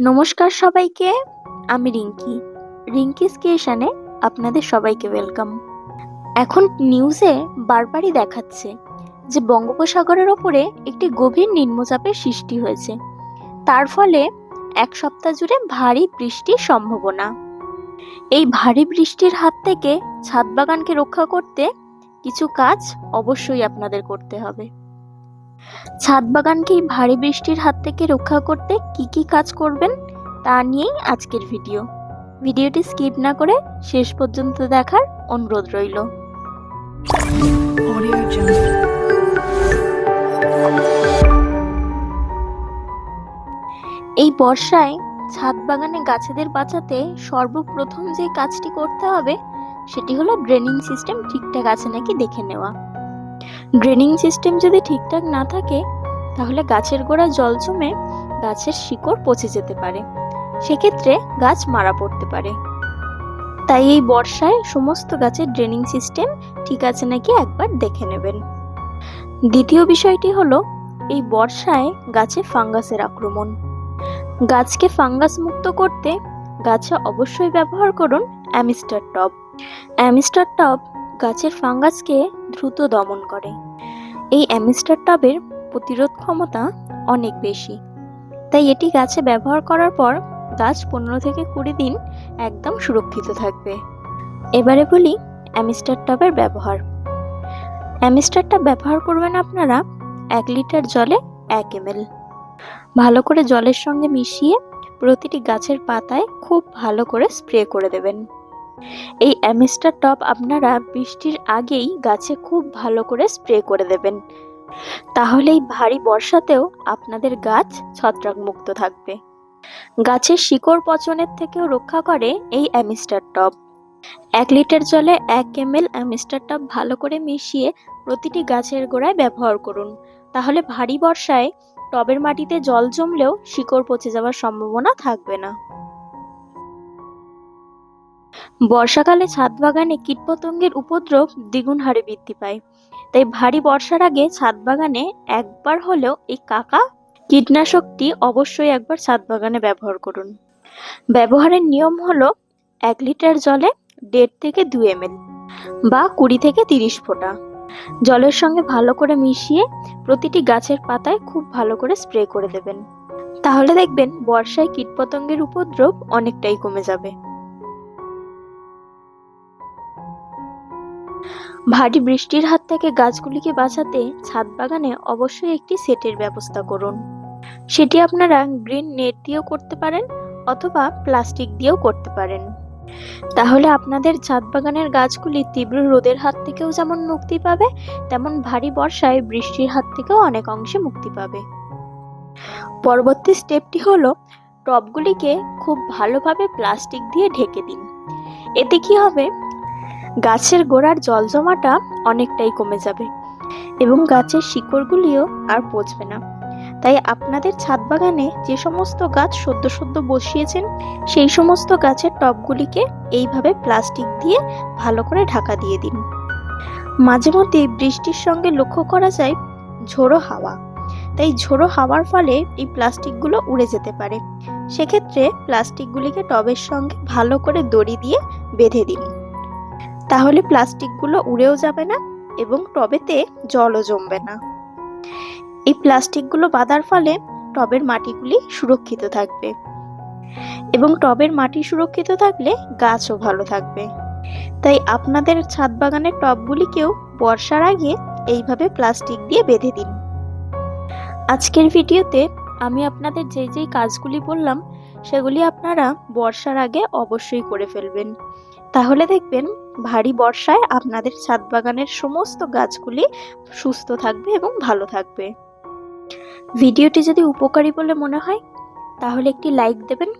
নমস্কার সবাইকে, আমি রিঙ্কি। রিঙ্কিস ক্রিয়েশনে আপনাদের সবাইকে ওয়েলকাম। এখন নিউজে বারবারই দেখাচ্ছে যে বঙ্গোপসাগরের ওপরে একটি গভীর নিম্নচাপের সৃষ্টি হয়েছে। তার ফলে এক সপ্তাহ জুড়ে ভারী বৃষ্টির সম্ভাবনা। এই ভারী বৃষ্টির হাত থেকে ছাদ বাগানকে রক্ষা করতে কিছু কাজ অবশ্যই আপনাদের করতে হবে। ছাদ বাগানকে ভারী বৃষ্টির হাত থেকে রক্ষা করতে কি কি কাজ করবেন তা নিয়েই আজকের ভিডিও। ভিডিওটি স্কিপ না করে শেষ পর্যন্ত দেখার অনুরোধ রইল। এই বর্ষায় ছাদ বাগানে গাছেদের বাঁচাতে সর্বপ্রথম যে কাজটি করতে হবে সেটি হলো ড্রেনিং সিস্টেম ঠিকঠাক আছে নাকি দেখে নেওয়া। ড্রেনিং সিস্টেম যদি ঠিকঠাক না থাকে, তাহলে গাছের গোড়া জল জমে গাছের শিকড় পচে যেতে পারে। সেক্ষেত্রে গাছ মারা পড়তে পারে। তাই এই বর্ষায় সমস্ত গাছের ড্রেনিং সিস্টেম ঠিক আছে নাকি একবার দেখে নেবেন। দ্বিতীয় বিষয়টি হলো, এই বর্ষায় গাছে ফাঙ্গাসের আক্রমণ। গাছকে ফাঙ্গাস মুক্ত করতে গাছে অবশ্যই ব্যবহার করুন অ্যামিস্টার টব। অ্যামিস্টার টব গাছের ফাঙ্গাসকে দ্রুত দমন করে। এই অ্যামিস্টার টবের প্রতিরোধ ক্ষমতা অনেক বেশি। তাই এটি গাছে ব্যবহার করার পর গাছ পনেরো থেকে কুড়ি দিন একদম সুরক্ষিত থাকবে। এবারে বলি অ্যামিস্টার টবের ব্যবহার। অ্যামিস্টার টব ব্যবহার করবেন আপনারা এক লিটার জলে এক এমএল। ভালো করে জলের সঙ্গে মিশিয়ে প্রতিটি গাছের পাতায় খুব ভালো করে স্প্রে করে দেবেন। এই অ্যামিস্টার টপ আপনারা বৃষ্টির আগেই গাছে খুব ভালো করে স্প্রে করে দেবেন। তাহলে এই ভারী বর্ষাতেও আপনাদের গাছ ছত্রাকমুক্ত থাকবে। গাছের শিকড় পচনের থেকেও রক্ষা করে এই অ্যামিস্টার টপ। এক লিটার জলে এক এমএল অ্যামিস্টার টপ ভালো করে মিশিয়ে প্রতিটি গাছের গোড়ায় ব্যবহার করুন। তাহলে ভারী বর্ষায় টবের মাটিতে জল জমলেও শিকড় পচে যাওয়ার সম্ভাবনা থাকবে না। বর্ষাকালে ছাদ বাগানে কীটপতঙ্গের উপদ্রব দ্বিগুণ হারে বৃদ্ধি পায়। তাই ভারী বর্ষার আগে ছাদ বাগানে একবার হলেও এই কাকা কীটনাশকটি অবশ্যই একবার ছাদ বাগানে ব্যবহার করুন। ব্যবহারের নিয়ম হলো এক লিটার জলে দেড় থেকে দু এমএল বা কুড়ি থেকে তিরিশ ফোঁটা। জলের সঙ্গে ভালো করে মিশিয়ে প্রতিটি গাছের পাতায় খুব ভালো করে স্প্রে করে দেবেন। তাহলে দেখবেন বর্ষায় কীটপতঙ্গের উপদ্রব অনেকটাই কমে যাবে। ভারী বৃষ্টির হাত থেকে গাছগুলিকে বাঁচাতে ছাদ বাগানে অবশ্যই একটি সেটের ব্যবস্থা করুন। সেটি আপনারা গ্রিন নেট দিয়েও করতে পারেন অথবা প্লাস্টিক দিয়েও করতে পারেন। তাহলে আপনাদের ছাদ বাগানের গাছগুলি তীব্র রোদের হাত থেকেও যেমন মুক্তি পাবে, তেমন ভারী বর্ষায় বৃষ্টির হাত থেকেও অনেক অংশে মুক্তি পাবে। পরবর্তী স্টেপটি হলো টবগুলিকে খুব ভালোভাবে প্লাস্টিক দিয়ে ঢেকে দিন। এতে কি হবে? গাছের গোড়ার জল জমাটা অনেকটাই কমে যাবে এবং গাছের শিকড়গুলিও আর পচবে না। তাই আপনাদের ছাদ বাগানে যে সমস্ত গাছ সদ্য সদ্য বসিয়েছেন, সেই সমস্ত গাছের টবগুলিকে এইভাবে প্লাস্টিক দিয়ে ভালো করে ঢাকা দিয়ে দিন। মাঝে মধ্যে বৃষ্টির সঙ্গে লক্ষ্য করা যায় ঝোড়ো হাওয়া। তাই ঝোড়ো হাওয়ার ফলে এই প্লাস্টিকগুলো উড়ে যেতে পারে। সেক্ষেত্রে প্লাস্টিকগুলিকে টবের সঙ্গে ভালো করে দড়ি দিয়ে বেঁধে দিন। তাহলে প্লাস্টিকগুলো উড়েও যাবে না এবং টবেতে জলও জমবে না। এই প্লাস্টিকগুলো বাঁধার ফলে টবের মাটিগুলি সুরক্ষিত থাকবে এবং টবের মাটি সুরক্ষিত থাকলে গাছও ভালো থাকবে। তাই আপনাদের ছাদ বাগানের টবগুলিকেও বর্ষার আগে এইভাবে প্লাস্টিক দিয়ে বেঁধে দিন। আজকের ভিডিওতে আমি আপনাদের যেই যেই কাজগুলি বললাম সেগুলি আপনারা বর্ষার আগে অবশ্যই করে ফেলবেন। তাহলে দেখবেন ভারী বর্ষায় আপনাদের ছাদ বাগানের সমস্ত গাছগুলি সুস্থ থাকবে এবং ভালো থাকবে। ভিডিওটি যদি উপকারী বলে মনে হয়, তাহলে একটি লাইক দেবেন।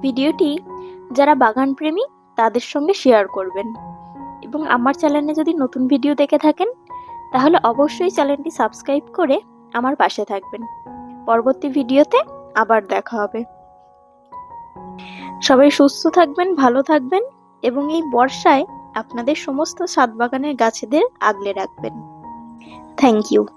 ভিডিওটি যারা বাগান প্রেমী তাদের সঙ্গে শেয়ার করবেন। এবং আমার চ্যানেলে যদি নতুন ভিডিও দেখে থাকেন, তাহলে অবশ্যই চ্যানেলটি সাবস্ক্রাইব করে আমার পাশে থাকবেন। পরবর্তী ভিডিওতে আবার দেখা হবে। সবাই সুস্থ থাকবেন, ভালো থাকবেন এবং এই বর্ষায় আপনাদের সমস্ত সাত বাগানের গাছেদের আগলে রাখবেন। Thank you